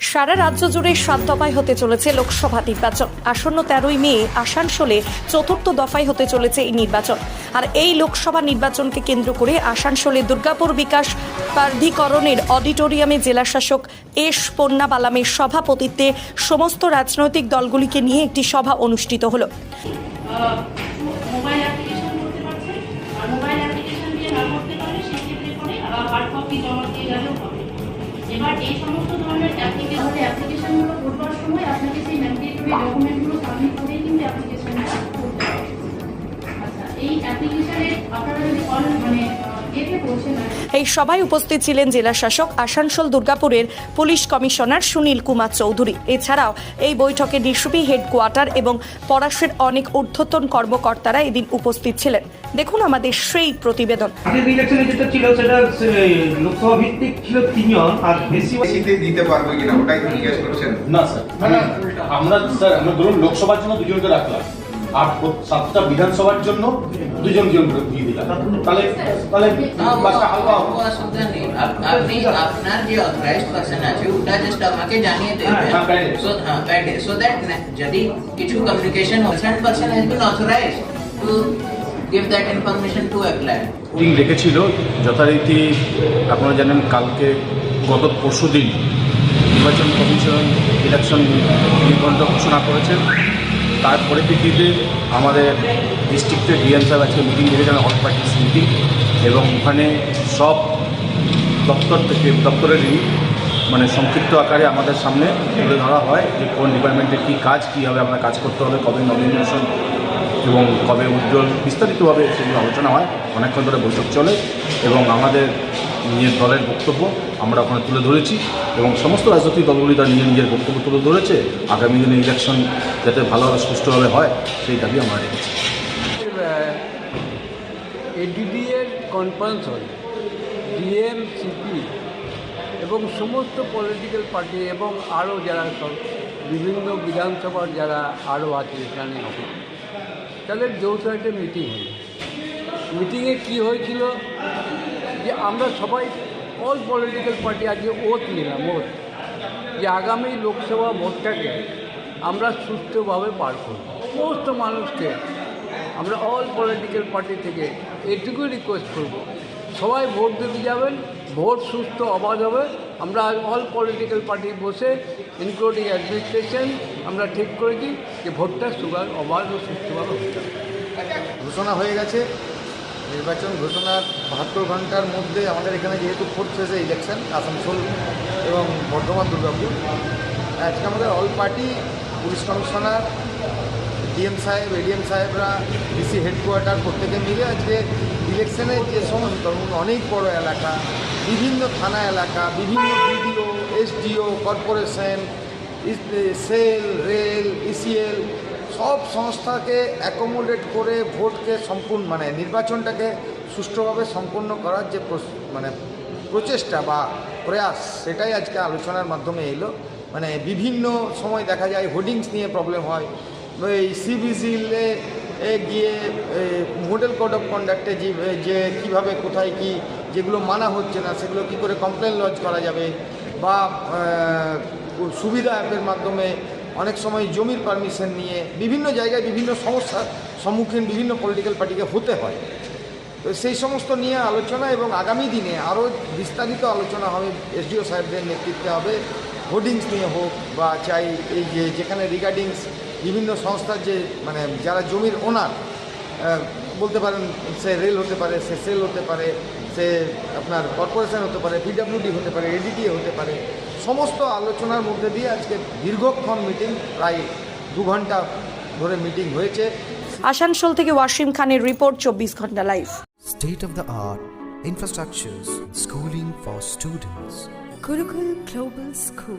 সারা রাজ্য জুড়ে সাত দফায় হতে চলেছে লোকসভা নির্বাচন। আসন্ন তেরোই মে আসানসোলে চতুর্থ দফায় হতে চলেছে এই নির্বাচন। আর এই লোকসভা নির্বাচনকে কেন্দ্র করে আসানসোলে দুর্গাপুর বিকাশ প্রাধিকরণের অডিটোরিয়ামে জেলাশাসক এস পন্নাবালামের সভাপতিত্বে সমস্ত রাজনৈতিক দলগুলিকে নিয়ে একটি সভা অনুষ্ঠিত হলো। এই সমস্ত ধরনের অ্যাপ্লিকেশন অ্যাপ্লিকেশনগুলো করবার সময় আপনাকে সেই ম্যান্ডেটরি ডকুমেন্টগুলো সাবমিট করেই কিন্তু অ্যাপ্লিকেশনটা করতে হবে। আচ্ছা এই অ্যাপ্লিকেশনে আপনারা যদি অল মানে এই সভায় উপস্থিত ছিলেন জেলা শাসক আসানসোল দুর্গাপুরের পুলিশ কমিশনার সুনীল কুমার চৌধুরী। এছাড়াও এই বৈঠকে ডিসিপি হেডকোয়ার্টার এবং পরাশের অনেক ঊর্ধ্বতন কর্মকর্তারা এদিন উপস্থিত ছিলেন। দেখুন আমাদের সেই প্রতিবেদন। যেটা ছিল সেটা লোকসভা ভিত্তিক ছিল তিনজন আর বেশি দিতে পারবে কিনা ওটাই জিজ্ঞেস করছেন। না স্যার। আমরা স্যার আমরা ধরুন লোকসভার জন্য দুজনকে রাখলাম। আর সাতটা বিধানসভার জন্য দুজন দুজন করে দিয়ে দিলাম। তাহলে তাহলে বাসটা হালকা হবে। অসুবিধা নেই। আপনি আপনার যে অথরাইজড পার্সন আছে ওটা জাস্ট আমাকে জানিয়ে দেবেন হ্যাঁ, প্যাডে। সো হ্যাঁ প্যাডে। সো দ্যাট যদি কিছু communication concern person has been authorised to give that information to apply meeting রেখেছিল যথারীতি আপনারা জানেন কালকে গত পরশু দিন নির্বাচন কমিশন ইলেকশন নির্বন্ধ ঘোষণা করেছেন তার পরিপ্রেক্ষিতে আমাদের ডিস্ট্রিক্টের ডিএম সাহেব আজকে মিটিং রেখেছেন অল পার্টিস মিটিং এবং ওখানে সব দপ্তর থেকে দপ্তরেরই মানে সংক্ষিপ্ত আকারে আমাদের সামনে তুলে ধরা হয় যে কোন ডিপার্টমেন্টে কী কাজ, কী হবে, আমরা কাজ করতে হবে, কবে নমিনেশন এবং কবে উজ্জ্বল বিস্তারিতভাবে সেগুলো আলোচনা হয়, অনেকক্ষণ ধরে বৈঠক চলে এবং আমাদের নিজের দলের বক্তব্য আমরা ওখানে তুলে ধরেছি এবং সমস্ত রাজনৈতিক দলগুলি তার নিজের নিজের বক্তব্য তুলে ধরেছে। আগামী দিনে ইলেকশন যাতে ভালোভাবে সুষ্ঠুভাবে হয়, সেই দাবি আমরা রেখেছি। এডিডি এর কনফারেন্স হল, ডিএম, সিপি এবং সমস্ত পলিটিক্যাল পার্টি এবং আরও যারা বিভিন্ন বিধানসভার যারা আরও আছে, এখানে তাদের যৌথ একটা মিটিং হল। মিটিংয়ে কী হয়েছিল? যে আমরা সবাই অল পলিটিক্যাল পার্টি আজকে ওত নিলাম ওত যে আগামী লোকসভা ভোটটাকে আমরা সুস্থভাবে পার করব। সমস্ত মানুষকে আমরা অল পলিটিক্যাল পার্টি থেকে এটুকু রিকোয়েস্ট করব। সবাই ভোট দিতে যাবেন, ভোট সুস্থ অবাধ হবে। আমরা অল পলিটিক্যাল পার্টি বসে ইনক্লুডিং অ্যাডমিনিস্ট্রেশন আমরা ঠিক করেছি যে ভোটটা সুগার, অবাধ ও সুস্থভাবে হতে ঘোষণা হয়ে গেছে। নির্বাচন ঘোষণার বাহাত্তর ঘণ্টার মধ্যে আমাদের এখানে যেহেতু ফোর্থ ফেজে ইলেকশন আসানসোল এবং বর্ধমান দুর্গাপুর। আজকে আমাদের all party police commissioner DM সাহেব, এডিএম সাহেবরা, ডিসি হেডকোয়ার্টার প্রত্যেকে মিলে আজকে ইলেকশনের যে সমস্ত, অনেক বড় এলাকা, বিভিন্ন থানা এলাকা, বিভিন্ন BDO, SDO, corporation cell, rail, ECL, সব সংস্থাকে অ্যাকোমোডেট করে ভোটকে সম্পূর্ণ মানে নির্বাচনটাকে সুষ্ঠুভাবে সম্পন্ন করার যে মানে প্রচেষ্টা বা প্রয়াস, সেটাই আজকে আলোচনার মাধ্যমে এলো। মানে বিভিন্ন সময় দেখা যায় হোর্ডিংস নিয়ে প্রবলেম হয় এই সিবিজিলে গিয়ে মডেল কোড অফ কন্ডাক্টে যে কীভাবে, কোথায় কি, যেগুলো মানা হচ্ছে না, সেগুলো কি করে কমপ্লেন লজ করা যাবে? বা সুবিধা অ্যাপের মাধ্যমে অনেক সময় জমির পারমিশন নিয়ে বিভিন্ন জায়গায় বিভিন্ন সমস্যার সম্মুখীন বিভিন্ন পলিটিক্যাল পার্টিকে হতে হয়। তো সেই সমস্ত নিয়ে আলোচনা এবং আগামী দিনে আরও বিস্তারিত আলোচনা হবে এসডিও সাহেবদের নেতৃত্বে হবে। হোর্ডিংস নিয়ে হোক বা চাই এই যে, যেখানে রিগার্ডিংস বিভিন্ন সংস্থার যে মানে যারা জমির ওনার বলতে পারেন সে রেল হতে পারে সে সেল হতে পারে সে আপনার কর্পোরেশন হতে পারে পিডাব্লিউডি হতে পারে এডিটিএ হতে পারে সমস্ত আলোচনার মধ্যে দিয়ে আজকে দীর্ঘক্ষণ মিটিং প্রায় দু ঘণ্টা ধরে মিটিং হয়েছে আসানসোল থেকে ওয়াসিম খানের রিপোর্ট চব্বিশ ঘণ্টা live state of the art infrastructures, schooling for students. Gurukul Global School.